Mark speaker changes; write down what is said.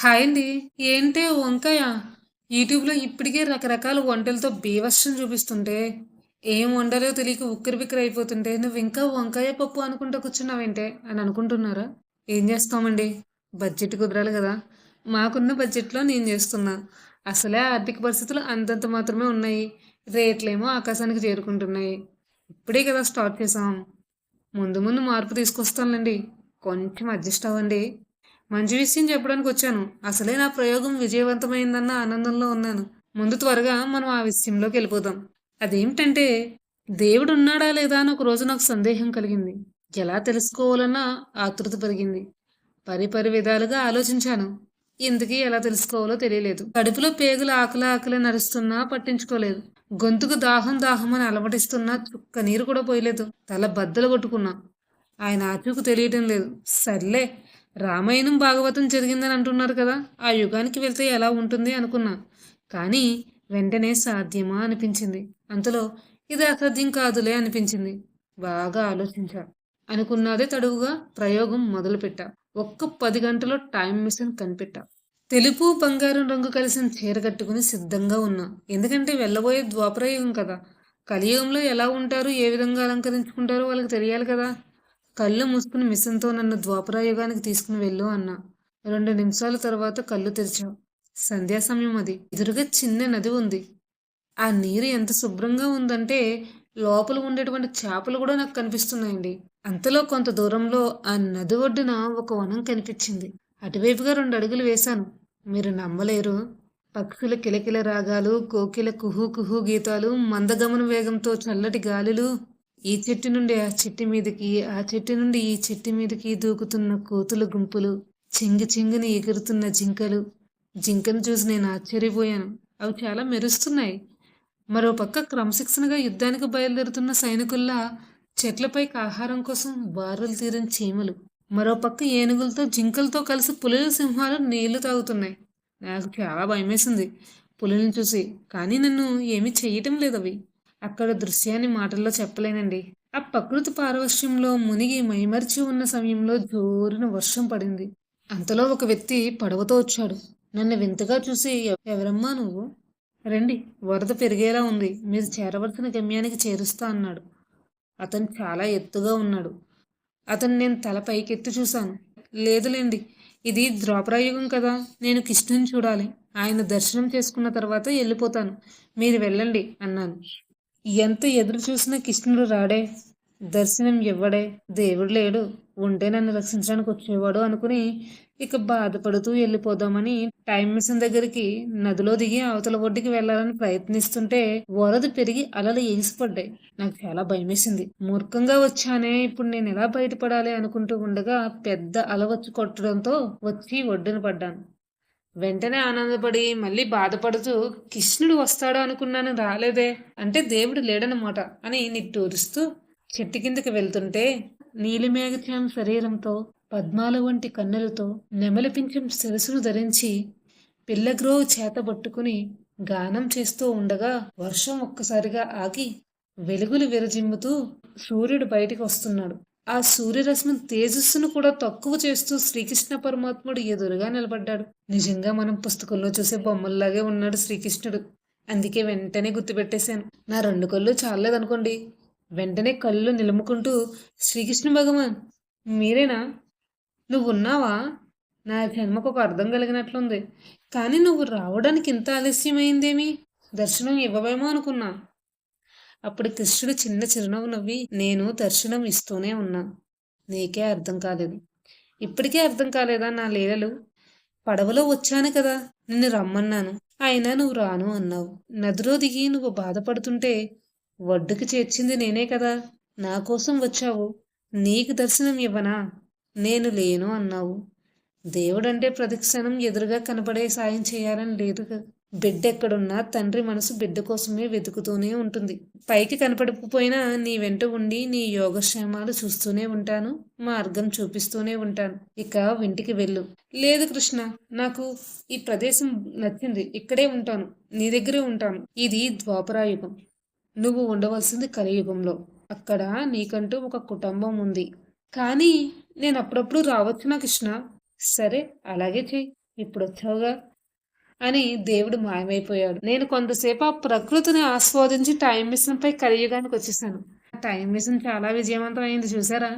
Speaker 1: Hi అండి ఏంటి వంకాయ? యూట్యూబ్లో ఇప్పటికే రకరకాల వంటలతో బీవర్షన్ చూపిస్తుంటే ఏం వండాలో తెలియక ఉక్కిరి బిక్కిరి అయిపోతుంటే నువ్వు ఇంకా వంకాయ పప్పు అనుకుంటూ కూర్చున్నావేంటే? అని అనుకుంటున్నారా? ఏం చేస్తామండి? బడ్జెట్ కుదరాలి కదా. మాకున్న బడ్జెట్లో నేను చేస్తున్నా. అసలే ఆర్థిక పరిస్థితులు అంతంత మాత్రమే ఉన్నాయి. రేట్లేమో ఆకాశానికి చేరుకుంటున్నాయి. ఇప్పుడే కదా స్టార్ట్ చేసాం. ముందు ముందు మార్పు తీసుకొస్తానులేండి. కొంచెం అడ్జస్ట్ అవ్వండి. మంచి విషయం చెప్పడానికి వచ్చాను అసలే నా ప్రయోగం విజయవంతమైందన్న ఆనందంలో ఉన్నాను. ముందు త్వరగా మనం ఆ విషయంలోకి వెళ్ళిపోదాం. అదేమిటంటే దేవుడు ఉన్నాడా లేదా అని ఒక రోజు నాకు సందేహం కలిగింది. ఎలా తెలుసుకోవాలన్నా ఆతృత పెరిగింది. పరిపరి విధాలుగా ఆలోచించాను. ఇందుకీ ఎలా తెలుసుకోవాలో తెలియలేదు. కడుపులో పేగులు ఆకలి ఆకలి నడుస్తున్నా పట్టించుకోలేదు. గొంతుకు దాహం దాహం అని అలమటిస్తున్నా చుక్క నీరు కూడా పోయలేదు. తల బద్దలు కొట్టుకున్నా. ఆయన ఆచూకు తెలియటం లేదు. సర్లే రామాయణం భాగవతం జరిగిందని అంటున్నారు కదా ఆ యుగానికి వెళ్తే ఎలా ఉంటుంది అనుకున్నా. కానీ వెంటనే సాధ్యమా అనిపించింది. అంతలో ఇది అసాధ్యం కాదులే అనిపించింది. బాగా ఆలోచించా. అనుకున్నదే తడువుగా ప్రయోగం మొదలుపెట్టా. ఒక్క పది గంటలో టైం మిషన్ కనిపెట్టా. తెలుపు బంగారం రంగు కలిసిన చీర కట్టుకుని సిద్ధంగా ఉన్నా. ఎందుకంటే వెళ్ళబోయే ద్వాపరయుగం కదా. కలియుగంలో ఎలా ఉంటారు ఏ విధంగా అలంకరించుకుంటారో వాళ్ళకి తెలియాలి కదా. కళ్ళు మూసుకుని మిషన్తో నన్ను ద్వాపరాయుగానికి తీసుకుని వెళ్ళు అన్నా. రెండు నిమిషాల తర్వాత కళ్ళు తెరిచావు. సంధ్యా సమయం అది. ఎదురుగా చిన్న నది ఉంది. ఆ నీరు ఎంత శుభ్రంగా ఉందంటే లోపల ఉండేటువంటి చేపలు కూడా నాకు కనిపిస్తున్నాయండి. అంతలో కొంత దూరంలో ఆ నది ఒడ్డున ఒక వనం కనిపించింది. అటువైపుగా రెండు అడుగులు వేశాను. మీరు నమ్మలేరు. పక్షుల కిలకిల రాగాలు కోకిల కుహు కుహు గీతాలు మందగమన వేగంతో చల్లటి గాలులు ఈ చెట్టు నుండి ఆ చెట్టు మీదకి ఆ చెట్టు నుండి ఈ చెట్టు మీదకి దూకుతున్న కోతుల గుంపులు చింగి చింగిని ఎగురుతున్న జింకలు. జింకను చూసి నేను ఆశ్చర్యపోయాను. అవి చాలా మెరుస్తున్నాయి. మరోపక్క క్రమశిక్షణగా యుద్ధానికి బయలుదేరుతున్న సైనికుల్లా చెట్లపైకి ఆహారం కోసం బారులు తీరిన చీమలు. మరో పక్క ఏనుగులతో జింకలతో కలిసి పులుల సింహాలు నీళ్ళు తాగుతున్నాయి. నాకు చాలా భయమేసింది పులులను చూసి. కానీ నన్ను ఏమీ చేయటం లేదు అవి. అక్కడ దృశ్యాన్ని మాటల్లో చెప్పలేనండి. ఆ ప్రకృతి పారవశ్యంలో మునిగి మైమర్చి ఉన్న సమయంలో జోరున వర్షం పడింది. అంతలో ఒక వ్యక్తి పడవతో వచ్చాడు. నన్ను వింతగా చూసి ఎవరమ్మా నువ్వు? రండి వరద పెరిగేలా ఉంది. మీరు చేరవలసిన గమ్యానికి చేరుస్తా అన్నాడు. అతను చాలా ఎత్తుగా ఉన్నాడు. అతను నేను తల పైకెత్తి చూశాను. లేదులేండి ఇది ద్రోపరాయుగం కదా. నేను కృష్ణుని చూడాలి. ఆయన దర్శనం చేసుకున్న తర్వాత వెళ్ళిపోతాను. మీరు వెళ్ళండి అన్నాను. ఎంత ఎదురు చూసినా కృష్ణుడు రాడే దర్శనం ఇవ్వడే దేవుడు లేడు ఉంటే నన్ను రక్షించడానికి వచ్చేవాడు అనుకుని ఇక బాధపడుతూ వెళ్ళిపోదామని టైం మిషన్ దగ్గరికి నదిలో దిగి అవతల ఒడ్డుకి వెళ్ళాలని ప్రయత్నిస్తుంటే వరద పెరిగి అలలు ఎగిసిపడ్డాయి నాకు చాలా భయమేసింది. మూర్ఖంగా వచ్చానే ఇప్పుడు నేను ఎలా బయటపడాలి అనుకుంటూ ఉండగా పెద్ద అల వచ్చి కొట్టడంతో వచ్చి ఒడ్డున పడ్డాను. వెంటనే ఆనందపడి మళ్ళీ బాధపడుతూ కృష్ణుడు వస్తాడు అనుకున్నాను రాలేదే అంటే దేవుడు లేడనమాట అని నిట్టూరుస్తూ చెట్టు కిందకి వెళ్తుంటే నీలిమేఘం శరీరంతో పద్మాల వంటి కన్నులతో నెమలిపించం శిరసును ధరించి పిల్లగ్రో చేతబట్టుకుని గానం చేస్తూ ఉండగా వర్షం ఒక్కసారిగా ఆగి వెలుగులు విరజిమ్ముతూ సూర్యుడు బయటికి వస్తున్నాడు. ఆ సూర్యరశ్మి తేజస్సును కూడా తక్కువ చేస్తూ శ్రీకృష్ణ పరమాత్ముడు ఎదురుగా నిలబడ్డాడు. నిజంగా మనం పుస్తకంలో చూసే బొమ్మల్లాగే ఉన్నాడు శ్రీకృష్ణుడు. అందుకే వెంటనే గుర్తుపెట్టేశాను. నా రెండు కళ్ళు చాలేదనుకోండి వెంటనే కళ్ళు నిలుముకుంటూ శ్రీకృష్ణ భగవాన్ మీరేనా? నువ్వు ఉన్నావా నా జన్మకు ఒక అర్థం కలిగినట్లుంది. కానీ నువ్వు రావడానికి ఇంత ఆలస్యమైందేమి? దర్శనం ఇవ్వవేమో అనుకున్నా. అప్పుడు కృష్ణుడు చిన్న చిరునవ్వు నవ్వి నేను దర్శనం ఇస్తూనే ఉన్నా. నీకే అర్థం కాలేదు. ఇప్పటికే అర్థం కాలేదా నా లీలలు? పడవలో వచ్చాను కదా నిన్ను రమ్మన్నాను. అయినా నువ్వు రాను అన్నావు. నదిలో దిగి నువ్వు బాధపడుతుంటే ఒడ్డుకు చేర్చింది నేనే కదా. నా కోసం వచ్చావు. నీకు దర్శనం ఇవ్వనా? నేను లేను అన్నావు. దేవుడంటే ప్రతిక్షణం ఎదురుగా కనపడే సాయం చేయాలని లేదు బిడ్డ ఎక్కడున్నా తండ్రి మనసు బిడ్డ కోసమే వెతుకుతూనే ఉంటుంది. పైకి కనపడకపోయినా నీ వెంట ఉండి నీ యోగక్షేమాలు చూస్తూనే ఉంటాను మార్గం చూపిస్తూనే ఉంటాను. ఇక ఇంటికి వెళ్ళు. లేదు కృష్ణ నాకు ఈ ప్రదేశం నచ్చింది. ఇక్కడే ఉంటాను. నీ దగ్గరే ఉంటాను. ఇది ద్వాపరాయుగం. నువ్వు ఉండవలసింది కలియుగంలో. అక్కడ నీకంటూ ఒక కుటుంబం ఉంది. కానీ నేను అప్పుడప్పుడు రావచ్చునా కృష్ణ? సరే అలాగే చెయ్యి ఇప్పుడొచ్చావుగా అని దేవుడు మాయమైపోయాడు. నేను కొంతసేపు ఆ ప్రకృతిని ఆస్వాదించి టైం మిషన్ పై కలియుగానికి వచ్చేసాను. టైం మిషన్ చాలా విజయవంతం అయింది చూసారా?